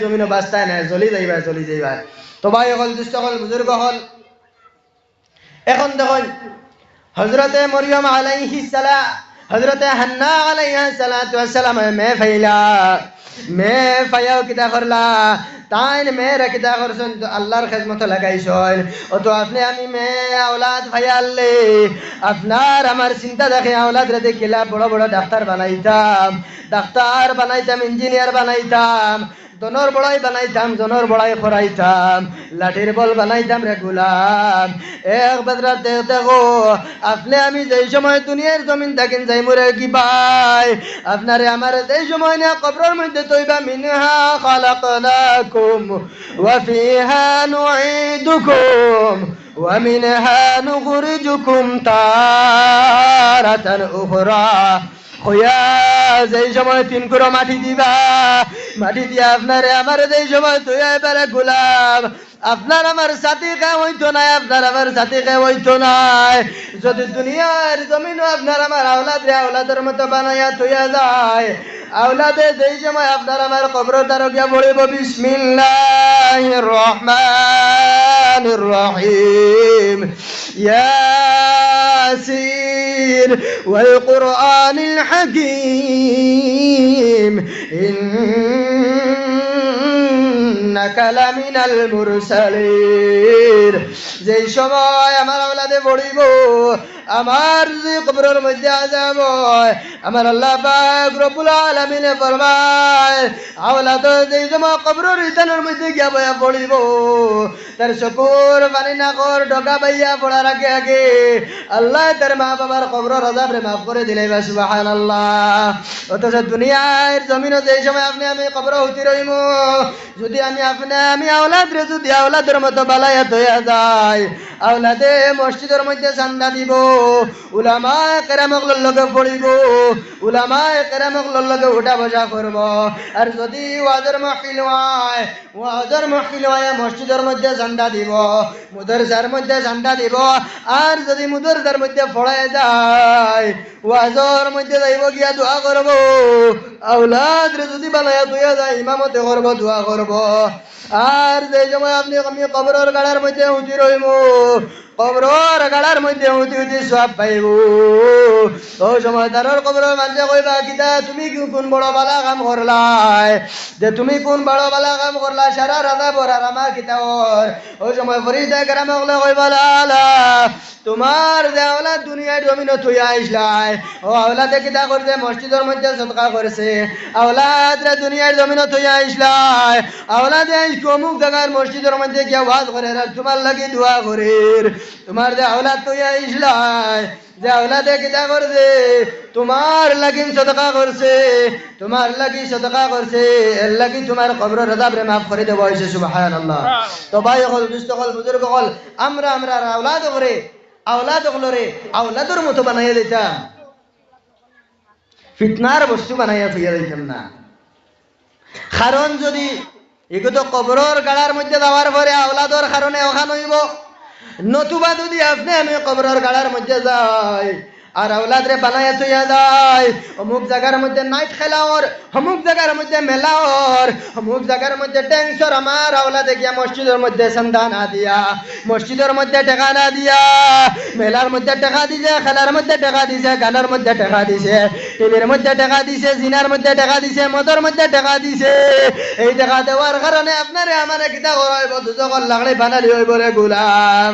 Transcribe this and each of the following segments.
জমিনো নাই জ্বলি যাইবা জ্বলি যাইবা তো ভাই হল দুষ্ট হল হল এখন দেখুন হজরতে মরিয়ম আলাইহি সালাম হজরতে হান্না আলাইহা সালাতু ওয়াসসালাম মে ফাইলা। মে ফায়াও কিতা করলা? তাইন মেয়েরা কিতা করছেন? তো আল্লাহর খেজমত লাগাইছেন। ও তো আপনি আমি মে আওলাদ ফাইয়াল্লে আপনার আমার চিন্তা দেখে আওলাদ রে দেখিলা বড় বড় ডাক্তার বানাইতাম। ডাক্তার বানাইতাম, ইঞ্জিনিয়ার বানাইতাম। জনর বড়াই বানাইতাম জনর বড়াই খরাইতাম লাঠির বল বানাইতাম রে গুলাম এক বেদরা দেখতে গো আপনি আমি যেই সময় দুনিয়ার জমিন থাকিন যাই মরে কি ভাই আপনারে আমার যেই সময় না কবরের মধ্যে তৈবা মিনহা খালাকনাকুম ওয়া ফিহা নুঈদুকুম ومنها نخرجكم تارة أخرى হইয়া যেই সময় তিন করে মাটি দিবা, মাটি দিয়া আপনারে আমার যেই সময় তুই এবারে গোলাম। আপনার আমার সাথী কে হইতো নাই, আপনার আমার সাথী কে হইতো নাই। যদি দুনিয়ার জমিন আপনার আমার আওলাদ রে আওলাদের মতো বানাইয়া তুইয়া যায়, আওলাদে যেই সময় আপনার আমার কবর তারকিয়া বলিব বিসমিল্লাহ রহমান রহিম। ইয়াসিন والقرآن الحكيم إنك لمن المرسلين যেই সময় আমার আওলাদে পড়িব আমার যে কবরের মধ্যে আজাব আমার আল্লাহ পাক রব্বুল আলামিনে ফরমায়, আওলাদ যেই সময় কবরের ইতানের মধ্যে গিয়া বয়া পড়িব। তার চকুর পানি নাকর ডগা বাইয়া পড়ার আগে আগে আল্লাহ তার মা বাবার কবরের আজাবরে মাফ করে দিলে বা সুবহানাল্লাহ। অথচ দুনিয়ার জমিনে যেই সময় আপনি আমি কবর হইতে রইম, যদি আমি আপনি আমি আওলাদ রে যদি আওলাদের মতো বালাইয়া হইয়া যায়, আওলাদে মসজিদের মধ্যে চান্দা দিব। উলামা কেরামক লগে পড়িব উলামা কেরামক লগে উঠা বসা করব। আর যদি ওয়াজের মাহফিল হয়, ওয়াজের মাহফিল হয়, মসজিদের মধ্যে চান্দা দিব, মুদরসার মধ্যে চান্দা দিব। আর যদি মুদরসার মধ্যে ফড়ায় যায়, ওয়াজর মধ্যে যাইব গিয়া দোয়া করব। আউলাদ যদি বানাইয়া দুইয়া যায়, ইমামতে করব, দোয়া করব। আর যে সময় আপনি আমি কবরের গাড়ার মধ্যে উঠি রইব কবরের গাড়ার মধ্যে উঁচু উঁচু সব পাইব। ও সময় তার কবর মানুষে কইবা কিতা তুমি কোন বড় বালা কাম করলাই? যে, তুমি কোন বড় বালা কাম করলা? সারা রাজা বরার আমার কিতা ওর ওই সময় ফরিদা গ্রামে কইবা, লালা তোমার যে আওলাদ দুনিয়ার জমিনে থুই আইসলাই ও আওলাদে কিতা করছে? মসজিদের মধ্যে সদকা করেছে। আওলাদ রে দুনিয়ার জমিনে থুই আইসলাই। আওলাদে আইস অমুক জায়গার মসজিদের মধ্যে গিয়া ওয়াজ করে তোমার লাগি দোয়া করে। তোমার যে আওলাদ থুই আইসলাই যে আওলাদে কিতা করছে? তোমার লাগি সদকা করছে। তোমার লাগি সদকা করছে। এর লাগি তোমার কবর রাজাব রে মাফ করে দেবো হয়েছে সুবহানাল্লাহ। তো ভাই হল দুষ্ট হল বুজুর্গ হল আমরা আমরা আওলাদ করে আওলাদ হলরে, আওলাদর মতো বানাইয়া দিতাম। ফিতনার বস্তু বানাইয়া থইয়া দিতাম না। কারণ যদি এগুলো কবরর গাড়ার মধ্যে যাওয়ার পরে আওলাদর কারণে ওখান হইব। নতুবা যদি আপনি আমি কবরর গাড়ার মধ্যে যাই আর আওলাদ রে বানাইয়া থইয়া যায় অমুক জায়গার মধ্যে নাইট খেলাওর অমুক জায়গার মধ্যে মেলাওর অমুক জায়গার মধ্যে ট্যাংসর আমার। আওলাদে গিয়া মসজিদের মধ্যে সন্ধ্যা না দিয়া, মসজিদের মধ্যে টাকা না দিয়া, মেলার মধ্যে টাকা দিছে, খেলার মধ্যে টাকা দিছে, গানের মধ্যে টাকা দিছে, টিভির মধ্যে টাকা দিছে, জিনার মধ্যে টাকা দিছে, মদর মধ্যে টাকা দিছে। এই টাকা দেওয়ার কারণে আপনারে আমার কিতা করা হইব দুজকর লাগলে বানালি হইব রে গুলাম।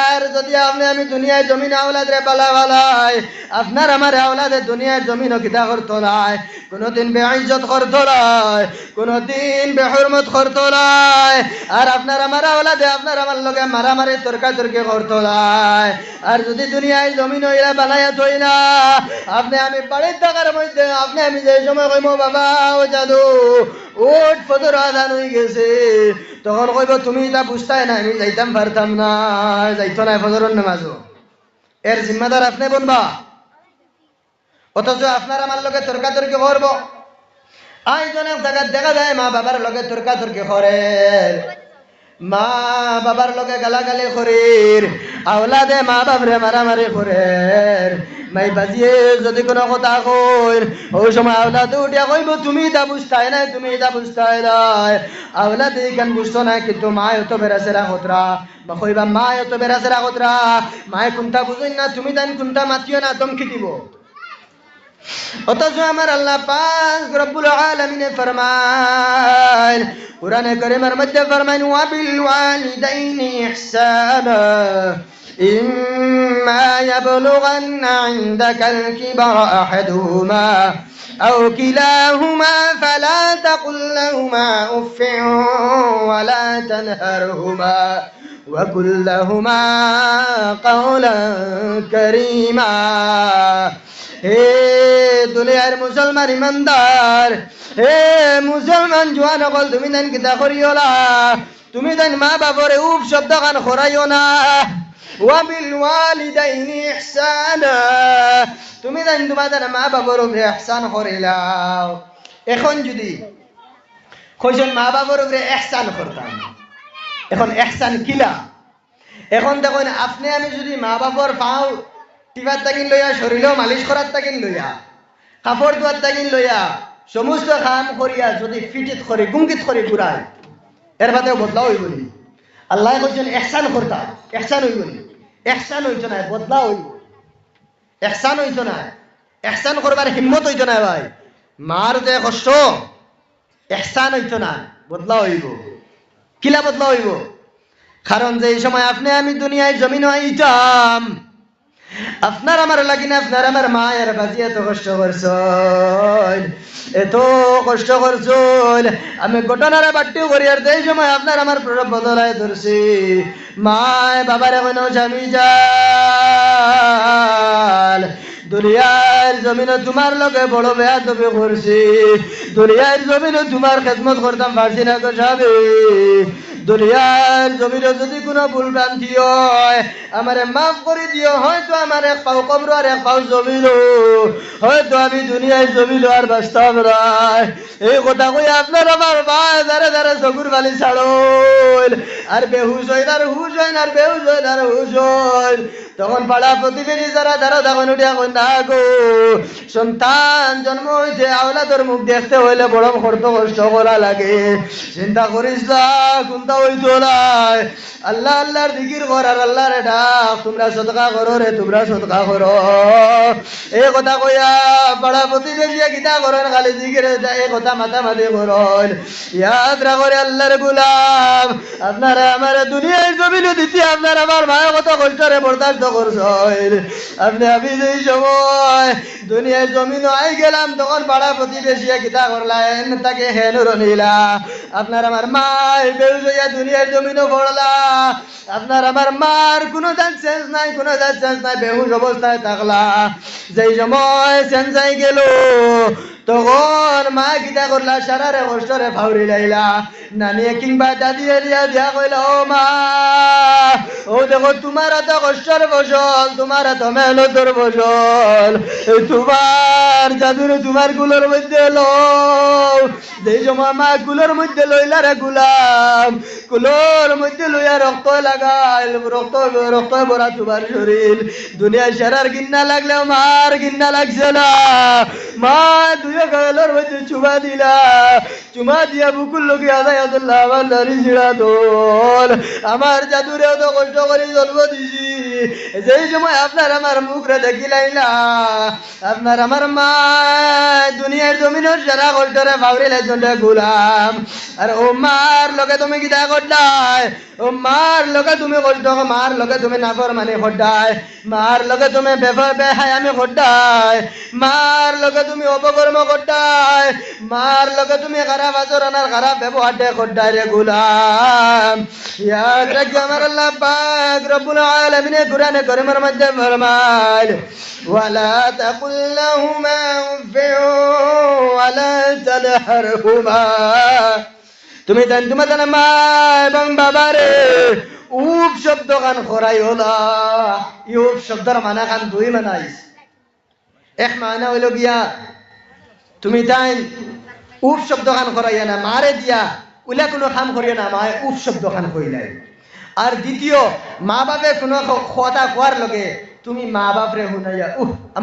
আর যদি আপনি আমি দুনিয়ায় জমিন আওলাদ রে পালা পালাই আপনার আমার আওলাদে দুনিয়ার জমিন কিতা করতো নাই। কোনোদিন বেআইজত করতো নাই। কোনোদিন বেহরমত করতো নাই। আর আপনার আমার আওলাদে, আপনার আমার লগে মারামারি তর্কা তর্কি করতো নাই। আর যদি দুনিয়ায় জমিন হইলা বানাইয়া থই না, আপনি আমি বাড়ির থাকার মধ্যে, আপনি আমি যে সময় কইম, বাবা, ও জাদু ওট ফদর আদান হয়ে গেছে। তখন কইব, তুমি এটা বুঝতাই না আমি যাইতাম, পারতাম না। যাইতো না ফজরের নামাজও। এর জিম্মাদার আপনি বনবা অথচ আপনার আমার লগে তর্কাতর্কি করব। আইজনে জায়গায় দেখা যায় মা বাবার লগে তর্কাতর্কি করে মা বাবার লগে গালাগালি করির, আওলাদে মা বাবরে মারামারি করের। মাই বাজিয়ে যদি কোনো কথা কইর ওই সময় আওলাদে উঠিয়া কইব, তুমি এটা বুঝতাই নাই, তুমি এটা বুঝতাই নাই। আওলাদে কেন বুঝতো না, কিন্তু মা এত বেড়াছেরা কতরা? বা কইবা মা এত বেড়াছেরা কতরা? মায়ে কোনটা বুঝুন না, তুমি তাই কোনটা মাতিও না, দমকি দিব। অথচ আমার আল্লাহ পাক রব্বুল আলামিনে ফরমান কোরআনে কারীমের মধ্যে ফরমান ওয়াবিল ওয়ালিদাইনি ইহসানা إما يبلغن عندك الكبر أحدهما أو كلاهما فلا تقل لهما أف ولا تنهرهما وقل لهما قولا كريما হে দুনিয়ার মুসলমান ইমানদার, হে মুসলমান জোয়ান অকল, তুমি দেন কিতা করিওলা? তুমি দেন মা বাবরে উপ শব্দ গান খরাইও না ওয়ালিদাইনি ইহসানা। তুমি দেন তোমাদের মা বাবার উপরে ইহসান করিলাও। এখন যদি কয়জন মা বাবার উপরে ইহসান করতাম? এখন ইহসান কিলা? এখন দেখুন, আপনি আমি যদি মা বাবার পাও টিভার তাকিন লইয়া, শরীরেও মালিশ করার তাকিন লইয়া, কাপড় ধোয়ার তাকিন লইয়া, সমস্ত কাম করিয়া যদি ফিটিত করে, গুঙ্গিত করে ঘুরায় এর বাদেও বদলা হইব নি আল্লাহ কইছেন এহসান করতা এহসান হইব নি এহসান হইতো না বদলা হইব এহসান হইতো না এহসান করবার হিম্মত হইতো না ভাই। মার যে কষ্ট, এহসান হইতো না বদলা হইব কিলা বদলা হইব কারণ যে এই সময় আপনি, আমি দুনিয়ায় জমিন আইতাম আপনার আমার লাগি না আপনার আমার মায়ের বাজি এত কষ্ট করছন এত কষ্ট করছন আমি ঘটনার বাট্টিও করি আর এই সময় আপনার আমার প্রভাব বদলায় ধরছি। মায় বাবার এখন স্বামী যাল দুনিয়ার জমিনে তোমার লগে বড় বেয়া তবে করছি। দুনিয়ার জমিনে তোমার খেদমত করতাম, পারছি না তো স্বামী। দুনিয়ার জমিনে যদি কোনো ভুল ভ্রান্তি হয়, আমারে মাফ করে দিও হয়তো আমার এক পাও কমরো আর এক পাও জমিল। হয়তো আমি দুনিয়ায় জমিল আর বাস্তব রায় এই কথা কই আপনার আমার ভাই ধারে ধারে চকুর বালি ছাড়ল। আর বেহুশ হয় আর হুশ হয় আর বেহুশ হয় আর হুশ তখন পাড়া প্রতিবেশী যারা, তারা তখন উঠে এখন না গো সন্তান জন্ম হয়েছে আওলাদের মুখ দেখতে হইলে বড় কষ্ট কষ্ট করা লাগে। চিন্তা করিস না কোনটা হইতো নাই আল্লাহ, আল্লাহর দিকির কর আর আল্লাহরে ডাক। তোমরা সদকা করো রে, তোমরা সদকা করো। এই কথা কইয়া পাড়া প্রতিবেশী কিতা করেন, খালি দিকিরে এই কথা মাথা মাথি করন। ইয়াদ রাখরে আল্লাহর গুলাম, আপনারা আমার দুনিয়ায় জমিনে দিতে আপনার আমার ভাই কত কষ্টরে বরদাস্ত করছেন আপনি আমি যেই সময় দুনিয়ায় জমিন আই গেলাম, তখন পাড়া প্রতিবেশী কিতা করলেন, তাকে হেন রনিলা আপনার আমার মায় বেউ জইয়া দুনিয়ার জমিনও পড়লা। আপনার আমার মার কোনো দান সেন্স নাই, কোনো দান সেন্স নাই, বেহুশ অবস্থায় থাকলা। যেই সময় সেন্স আই গেল, তখন মা কিতা করলা, সারারে কষ্টরে ফাউরি লাইলা। নানিয়ে কিংবা দাদি এরিয়া দিয়া কইলা, ও মা দেখো, তোমার এত কষ্টর ফসল, তোমার এত মেহনতর ফসল। তোমার জাদুরে তোমারগুলোর মধ্যে লো যেই সময় মা কুলোর মধ্যে লইলা রে গুলাম কুলোর মধ্যে লইয়া রক্ত লাগাইল, রক্ত রক্ত ভরা তোমার শরীর। দুনিয়া সারার গিন্না লাগলেও মার গিন্না লাগছে না। মা দুই গালের মধ্যে চুমা দিলা। চুমা দিয়া বুকুর লোকে আদায় আদুল্লাহ, আমার নারী ছিড়া দোল। আমার জাদুরে তো কষ্ট করে জন্ম দিছি। যেই সময় আপনার আমার মুখরে দেখিলাই না আপনার আমার মা দুনিয়ার জমিনের সারা কষ্টরে বাউরি লাইছন্ডে গুলাম। আর ও মার লগে তুমি কিতা করলাই ও মার লগে তুমি কষ্ট মার লগে তুমি নাফর মানে খড্ডাই মার লগে তুমি বেফর বেহাই আমি খড্ডাই মার লগে তুমি অপকর্ম খড্ডাই মার লগে তুমি খারাপ আচরণ আর খারাপ ব্যবহার দে খড্ডাই রে গুলাম ইয়াদ রাখি আমার আল্লাহ পাক রব্বুল আলামিন কুরআনে কারীমের মধ্যে ফরমায় ولا تقل لهما اف ولا تنهرهما তুমি দেন তোমার দেন মা এবং বাবারে উপ শব্দ গান খরাই হলা ই উপ শব্দর মানা খান দুই মানাইস এক মানা হইল গিয়া, তুমি তাই উপ শব্দ খান করাইয়া না, মারে দিয়া উলে কোনো কাম করিও না, মায়ে উপ শব্দ খান কইলাই। আর দ্বিতীয়, মা বাপে কোনো কথা কোয়ার লগে তুমি মা বাপরে শুনাইয়া উহ আমার